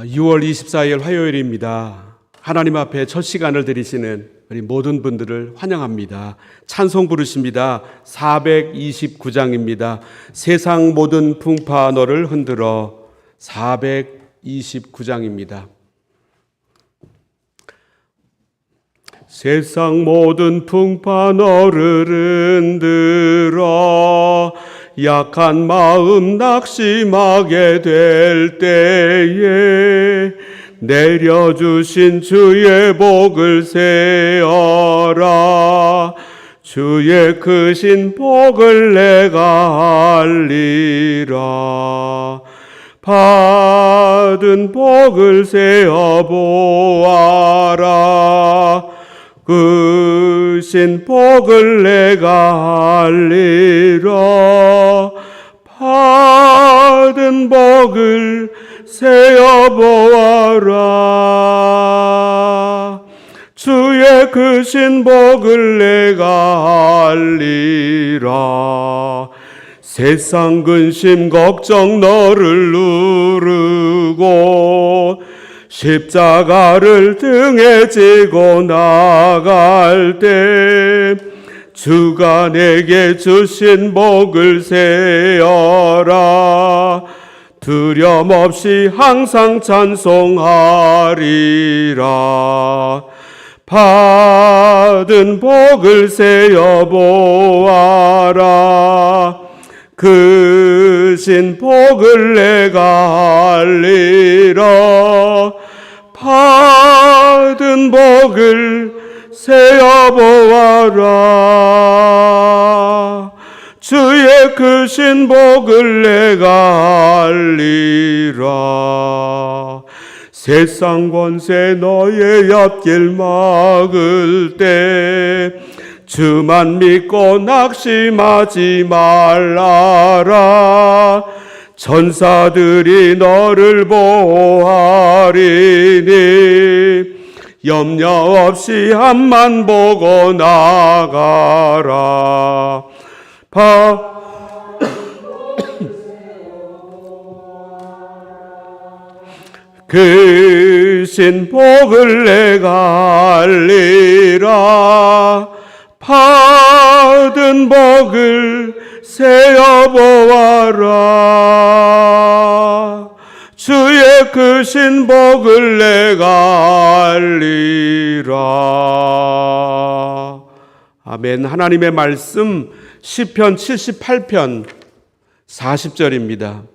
6월 24일 화요일입니다. 하나님 앞에 첫 시간을 드리시는 우리 모든 분들을 환영합니다. 찬송 부르십니다. 429장입니다. 세상 모든 풍파 너를 흔들어 429장입니다. 세상 모든 풍파 너를 흔들어 약한 마음 낙심하게 될 때에 내려주신 주의 복을 세어라. 주의 크신 복을 내가 알리라. 받은 복을 세어 보아라 크신 복을 내가 알리라. 받은 복을 세어 보아라. 주의 크신 복을 내가 알리라. 세상 근심 걱정 너를 누르고 십자가를 등에 지고 나갈 때 주가 내게 주신 복을 세어라. 두려움 없이 항상 찬송하리라. 받은 복을 세어 보아라 크신 복을 내가 알리라. 받은 복을 세어 보아라. 주의 크신 복을 내가 알리라. 세상 권세 너의 앞길 막을 때 주만 믿고 낙심하지 말라라. 천사들이 너를 보호하리니 염려 없이 앞만 보고 나가라. 바 크신 복을 내가 알리라 받은 복을 세어 보아라. 주의 크신 복을 내가 알리라. 아멘. 하나님의 말씀 시편 78편 40절입니다.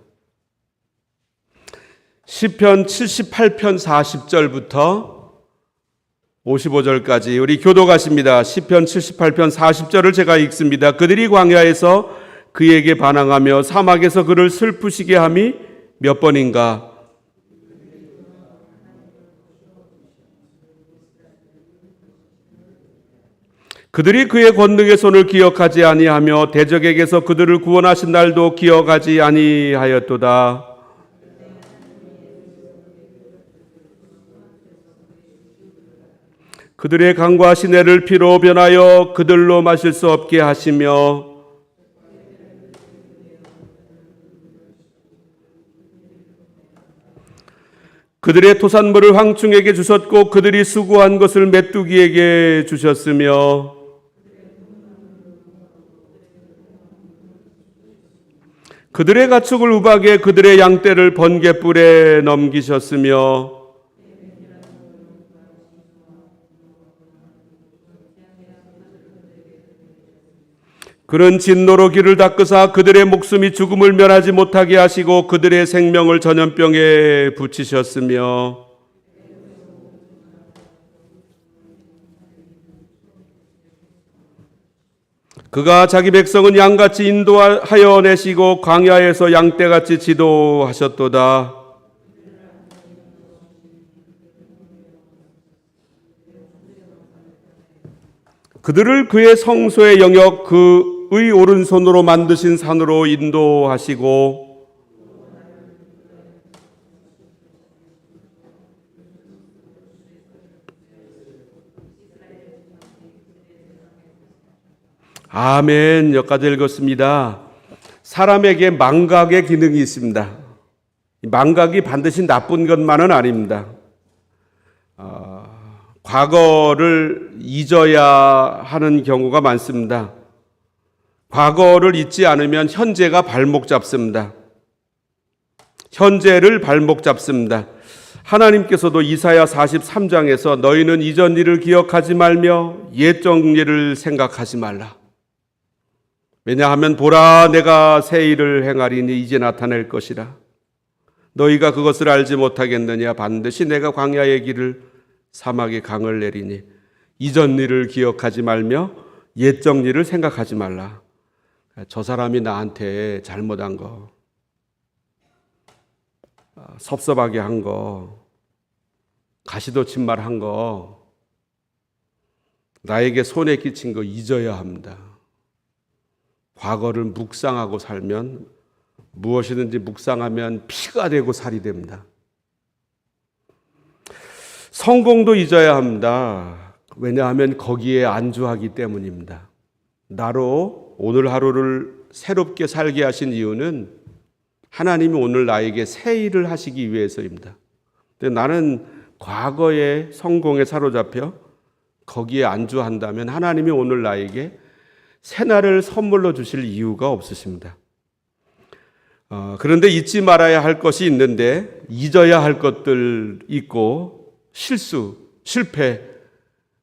시편 78편 40절부터 55절까지 우리 교도가십니다. 시편 78편 40절을 제가 읽습니다. 그들이 광야에서 그에게 반항하며 사막에서 그를 슬프시게 함이 몇 번인가? 그들이 그의 권능의 손을 기억하지 아니하며 대적에게서 그들을 구원하신 날도 기억하지 아니하였도다. 그들의 강과 시내를 피로 변하여 그들로 마실 수 없게 하시며 그들의 토산물을 황충에게 주셨고 그들이 수고한 것을 메뚜기에게 주셨으며 그들의 가축을 우박에 그들의 양떼를 번개불에 넘기셨으며 그는 진노로 길을 닦으사 그들의 목숨이 죽음을 면하지 못하게 하시고 그들의 생명을 전염병에 붙이셨으며 그가 자기 백성은 양같이 인도하여 내시고 광야에서 양떼같이 지도하셨도다. 그들을 그의 성소의 영역 그 의 오른손으로 만드신 산으로 인도하시고 아멘. 여기까지 읽었습니다. 사람에게 망각의 기능이 있습니다. 망각이 반드시 나쁜 것만은 아닙니다. 아, 과거를 잊어야 하는 경우가 많습니다. 과거를 잊지 않으면 현재가 발목 잡습니다. 현재를 발목 잡습니다. 하나님께서도 이사야 43장에서 너희는 이전 일을 기억하지 말며 옛적 일을 생각하지 말라. 왜냐하면 보라 내가 새 일을 행하리니 이제 나타낼 것이라. 너희가 그것을 알지 못하겠느냐 반드시 내가 광야의 길을 사막의 강을 내리니 이전 일을 기억하지 말며 옛적 일을 생각하지 말라. 저 사람이 나한테 잘못한 거, 아, 섭섭하게 한 거, 가시도친 말 한 거, 나에게 손에 끼친 거 잊어야 합니다. 과거를 묵상하고 살면 무엇이든지 묵상하면 피가 되고 살이 됩니다. 성공도 잊어야 합니다. 왜냐하면 거기에 안주하기 때문입니다. 나로 오늘 하루를 새롭게 살게 하신 이유는 하나님이 오늘 나에게 새 일을 하시기 위해서입니다. 근데 나는 과거의 성공에 사로잡혀 거기에 안주한다면 하나님이 오늘 나에게 새날을 선물로 주실 이유가 없으십니다. 어, 그런데 잊지 말아야 할 것이 있는데 잊어야 할 것들 있고 실수, 실패,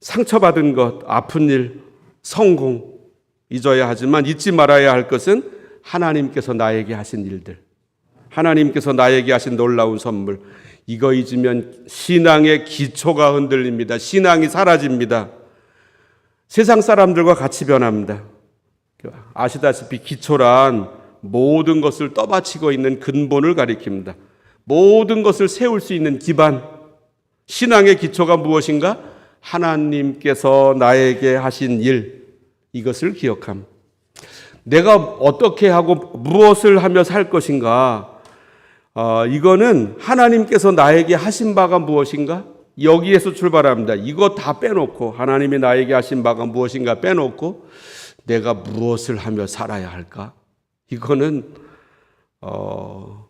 상처받은 것, 아픈 일, 성공 잊어야 하지만 잊지 말아야 할 것은 하나님께서 나에게 하신 일들, 하나님께서 나에게 하신 놀라운 선물. 이거 잊으면 신앙의 기초가 흔들립니다. 신앙이 사라집니다. 세상 사람들과 같이 변합니다. 아시다시피 기초란 모든 것을 떠받치고 있는 근본을 가리킵니다. 모든 것을 세울 수 있는 기반. 신앙의 기초가 무엇인가? 하나님께서 나에게 하신 일. 이것을 기억함. 내가 어떻게 하고 무엇을 하며 살 것인가? 어, 이거는 하나님께서 나에게 하신 바가 무엇인가? 여기에서 출발합니다. 이거 다 빼놓고 하나님이 나에게 하신 바가 무엇인가 빼놓고 내가 무엇을 하며 살아야 할까? 이거는 어,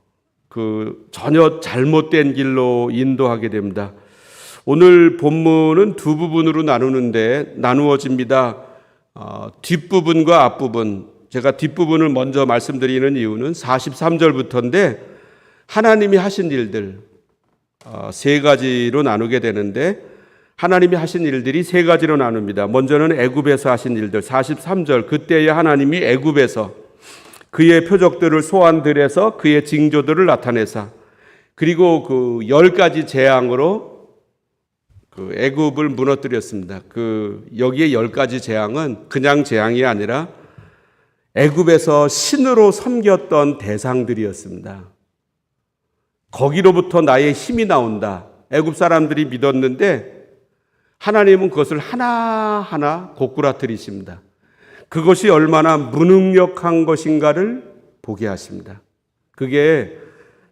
그 전혀 잘못된 길로 인도하게 됩니다. 오늘 본문은 두 부분으로 나누는데 나누어집니다. 어, 뒷부분과 앞부분. 제가 뒷부분을 먼저 말씀드리는 이유는 43절부터인데 하나님이 하신 일들 어, 세 가지로 나누게 되는데 하나님이 하신 일들이 세 가지로 나눕니다. 먼저는 애굽에서 하신 일들 43절 그때에 하나님이 애굽에서 그의 표적들을 소환들에서 그의 징조들을 나타내사 그리고 그 열 가지 재앙으로 그 애굽을 무너뜨렸습니다. 그 여기에 열 가지 재앙은 그냥 재앙이 아니라 애굽에서 신으로 섬겼던 대상들이었습니다. 거기로부터 나의 힘이 나온다. 애굽 사람들이 믿었는데 하나님은 그것을 하나하나 고꾸라뜨리십니다. 그것이 얼마나 무능력한 것인가를 보게 하십니다. 그게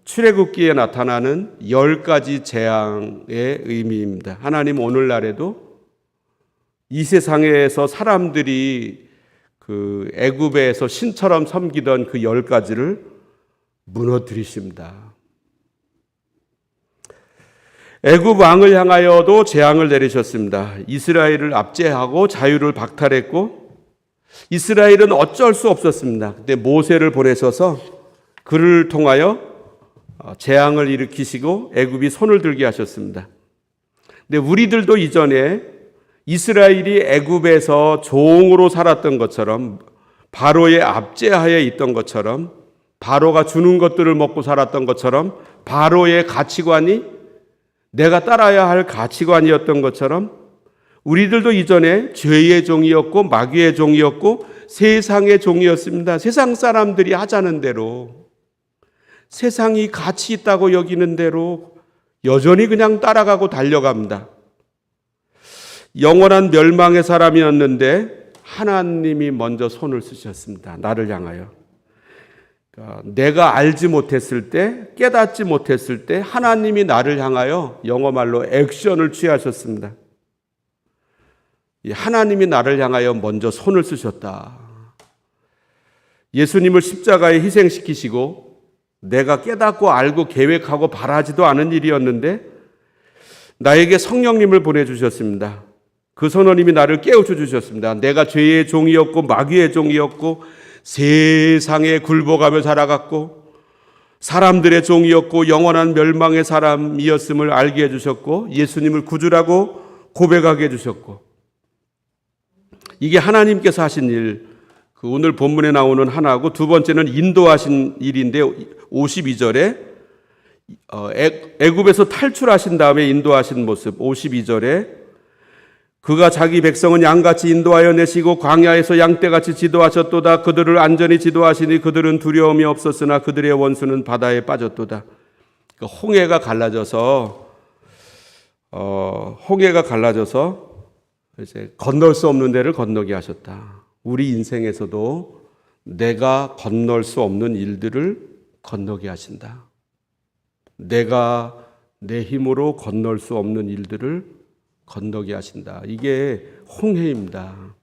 출애굽기에 나타나는 열 가지 재앙의 의미입니다. 하나님 오늘날에도 이 세상에서 사람들이 그 애굽에서 신처럼 섬기던 그 열 가지를 무너뜨리십니다. 애굽 왕을 향하여도 재앙을 내리셨습니다. 이스라엘을 압제하고 자유를 박탈했고 이스라엘은 어쩔 수 없었습니다. 그때 모세를 보내셔서 그를 통하여 재앙을 일으키시고 애굽이 손을 들게 하셨습니다. 근데 우리들도 이전에 이스라엘이 애굽에서 종으로 살았던 것처럼 바로의 압제하에 있던 것처럼 바로가 주는 것들을 먹고 살았던 것처럼 바로의 가치관이 내가 따라야 할 가치관이었던 것처럼 우리들도 이전에 죄의 종이었고 마귀의 종이었고 세상의 종이었습니다. 세상 사람들이 하자는 대로 세상이 가치 있다고 여기는 대로 여전히 그냥 따라가고 달려갑니다. 영원한 멸망의 사람이었는데 하나님이 먼저 손을 쓰셨습니다. 나를 향하여. 그러니까 내가 알지 못했을 때, 깨닫지 못했을 때 하나님이 나를 향하여 영어 말로 액션을 취하셨습니다. 하나님이 나를 향하여 먼저 손을 쓰셨다. 예수님을 십자가에 희생시키시고 내가 깨닫고 알고 계획하고 바라지도 않은 일이었는데 나에게 성령님을 보내주셨습니다. 그 선원님이 나를 깨우쳐 주셨습니다. 내가 죄의 종이었고 마귀의 종이었고 세상에 굴복하며 살아갔고 사람들의 종이었고 영원한 멸망의 사람이었음을 알게 해주셨고 예수님을 구주라고 고백하게 해주셨고 이게 하나님께서 하신 일, 그 오늘 본문에 나오는 하나고 두 번째는 인도하신 일인데 52절에 어, 애- 애굽에서 탈출하신 다음에 인도하신 모습 52절에 그가 자기 백성은 양같이 인도하여 내시고 광야에서 양떼같이 지도하셨도다 그들을 안전히 지도하시니 그들은 두려움이 없었으나 그들의 원수는 바다에 빠졌도다 그 홍해가 갈라져서 어, 홍해가 갈라져서 이제 건널 수 없는 데를 건너게 하셨다. 우리 인생에서도 내가 건널 수 없는 일들을 건너게 하신다. 내가 내 힘으로 건널 수 없는 일들을 건너게 하신다. 이게 홍해입니다.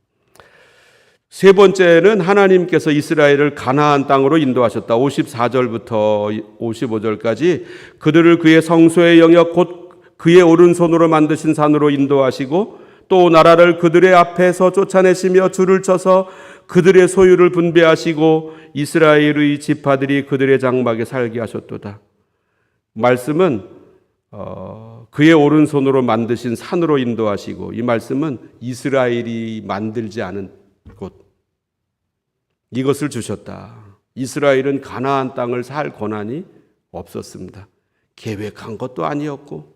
세 번째는 하나님께서 이스라엘을 가나안 땅으로 인도하셨다. 54절부터 55절까지 그들을 그의 성소의 영역 곧 그의 오른손으로 만드신 산으로 인도하시고 또 나라를 그들의 앞에서 쫓아내시며 줄을 쳐서 그들의 소유를 분배하시고 이스라엘의 지파들이 그들의 장막에 살게 하셨도다. 말씀은 어, 그의 오른손으로 만드신 산으로 인도하시고 이 말씀은 이스라엘이 만들지 않은 곳 이것을 주셨다. 이스라엘은 가나안 땅을 살 권한이 없었습니다. 계획한 것도 아니었고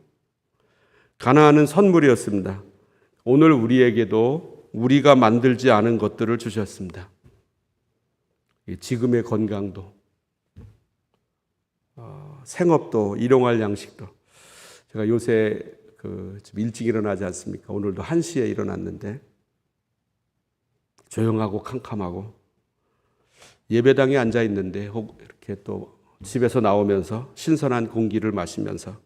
가나안은 선물이었습니다. 오늘 우리에게도 우리가 만들지 않은 것들을 주셨습니다. 이 지금의 건강도, 어, 생업도, 일용할 양식도. 제가 요새 그좀 일찍 일어나지 않습니까? 오늘도 1시에 일어났는데 조용하고 캄캄하고 예배당에 앉아 있는데 혹 이렇게 또 집에서 나오면서 신선한 공기를 마시면서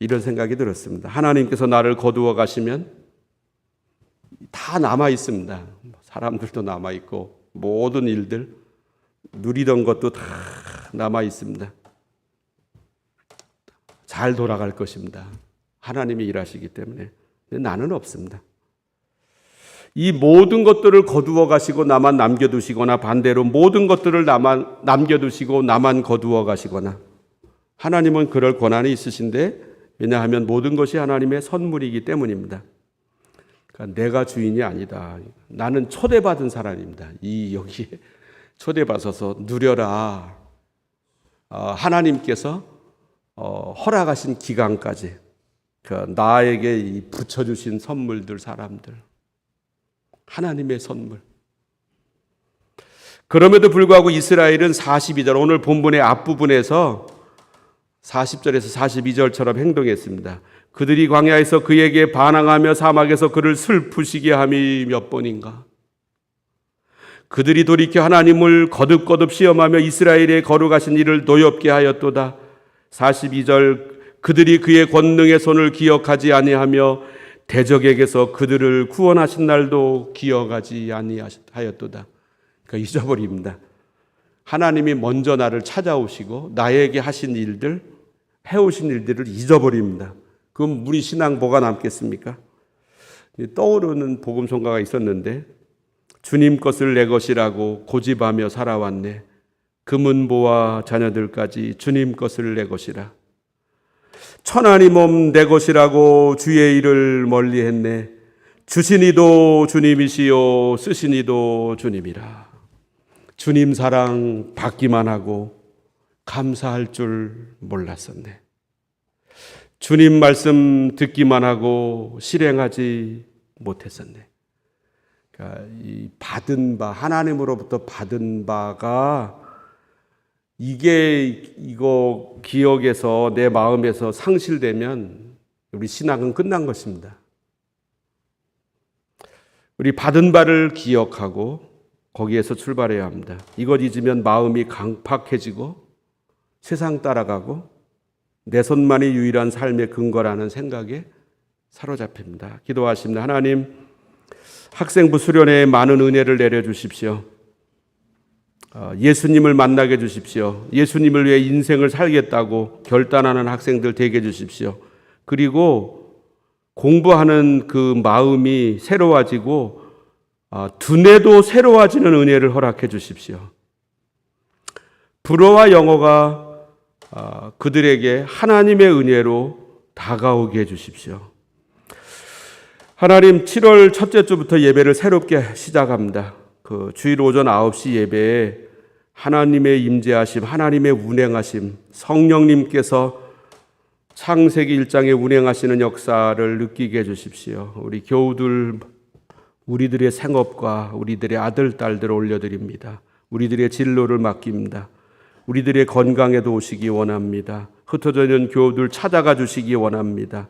이런 생각이 들었습니다. 하나님께서 나를 거두어 가시면 다 남아 있습니다. 사람들도 남아 있고 모든 일들 누리던 것도 다 남아 있습니다. 잘 돌아갈 것입니다. 하나님이 일하시기 때문에 나는 없습니다. 이 모든 것들을 거두어 가시고 나만 남겨두시거나 반대로 모든 것들을 나만 남겨두시고 나만 거두어 가시거나 하나님은 그럴 권한이 있으신데 왜냐하면 모든 것이 하나님의 선물이기 때문입니다. 그러니까 내가 주인이 아니다. 나는 초대받은 사람입니다. 이 여기에 초대받아서 누려라. 어, 하나님께서 어, 허락하신 기간까지 그 나에게 이 붙여주신 선물들 사람들 하나님의 선물. 그럼에도 불구하고 이스라엘은 42절 오늘 본문의 앞부분에서 40절에서 42절처럼 행동했습니다. 그들이 광야에서 그에게 반항하며 사막에서 그를 슬프시게 함이 몇 번인가? 그들이 돌이켜 하나님을 거듭거듭 시험하며 이스라엘의 거룩하신 일을 노엽게 하였도다. 42절 그들이 그의 권능의 손을 기억하지 아니하며 대적에게서 그들을 구원하신 날도 기억하지 아니하였도다. 그러니까 잊어버립니다. 하나님이 먼저 나를 찾아오시고 나에게 하신 일들, 해오신 일들을 잊어버립니다. 그럼 우리 신앙 뭐가 남겠습니까? 떠오르는 복음송가가 있었는데 주님 것을 내 것이라고 고집하며 살아왔네. 금은보와 자녀들까지 주님 것을 내 것이라. 천하니 몸내 것이라고 주의 일을 멀리 했네. 주신 이도 주님이시요 쓰신 이도 주님이라. 주님 사랑 받기만 하고 감사할 줄 몰랐었네. 주님 말씀 듣기만 하고 실행하지 못했었네. 그러니까 이 받은 바 하나님으로부터 받은 바가 이게 이거 기억에서 내 마음에서 상실되면 우리 신앙은 끝난 것입니다. 우리 받은 바를 기억하고 거기에서 출발해야 합니다. 이것 잊으면 마음이 강팍해지고 세상 따라가고 내 손만이 유일한 삶의 근거라는 생각에 사로잡힙니다. 기도하십니다. 하나님, 학생부 수련회에 많은 은혜를 내려주십시오. 어, 예수님을 만나게 해주십시오. 예수님을 위해 인생을 살겠다고 결단하는 학생들 되게 해주십시오. 그리고 공부하는 그 마음이 새로워지고 아, 두뇌도 새로워지는 은혜를 허락해 주십시오. 불어와 영어가 아, 그들에게 하나님의 은혜로 다가오게 해 주십시오. 하나님 7월 첫째 주부터 예배를 새롭게 시작합니다. 그 주일 오전 9시 예배에 하나님의 임재하심, 하나님의 운행하심, 성령님께서 창세기 1장에 운행하시는 역사를 느끼게 해 주십시오. 우리 교우들 우리들의 생업과 우리들의 아들 딸들을 올려드립니다. 우리들의 진로를 맡깁니다. 우리들의 건강에도 오시기 원합니다. 흩어져 있는 교우들 찾아가 주시기 원합니다.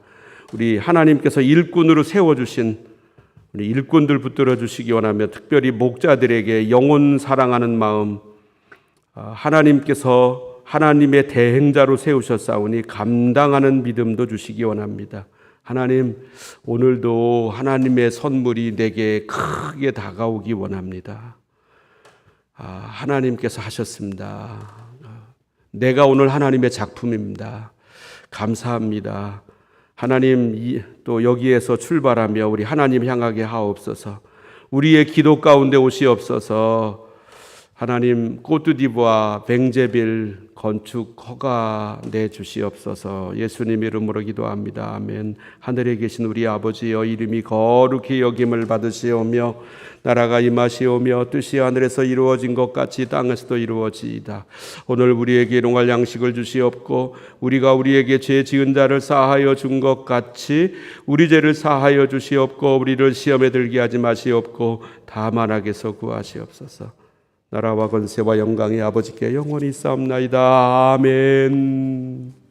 우리 하나님께서 일꾼으로 세워 주신 우리 일꾼들 붙들어 주시기 원하며 특별히 목자들에게 영혼 사랑하는 마음 아, 하나님께서 하나님의 대행자로 세우셨사오니 감당하는 믿음도 주시기 원합니다. 하나님 오늘도 하나님의 선물이 내게 크게 다가오기 원합니다. 아, 하나님께서 하셨습니다. 내가 오늘 하나님의 작품입니다. 감사합니다. 하나님 이- 또 여기에서 출발하며 우리 하나님 향하게 하옵소서. 우리의 기도 가운데 오시옵소서. 하나님 꼬뚜디부와 뱅제빌 건축 허가 내 주시옵소서. 예수님 이름으로 기도합니다. 아멘. 하늘에 계신 우리 아버지여 이름이 거룩히 여김을 받으시오며 나라가 임하시오며 뜻이 하늘에서 이루어진 것 같이 땅에서도 이루어지이다. 오늘 우리에게 일용할 양식을 주시옵고 우리가 우리에게 죄 지은 자를 사하여 준 것 같이 우리 죄를 사하여 주시옵고 우리를 시험에 들게 하지 마시옵고 다만 악에서 구하시옵소서. 나라와 권세와 영광이 아버지께 영원히 싸움나이다. 아멘.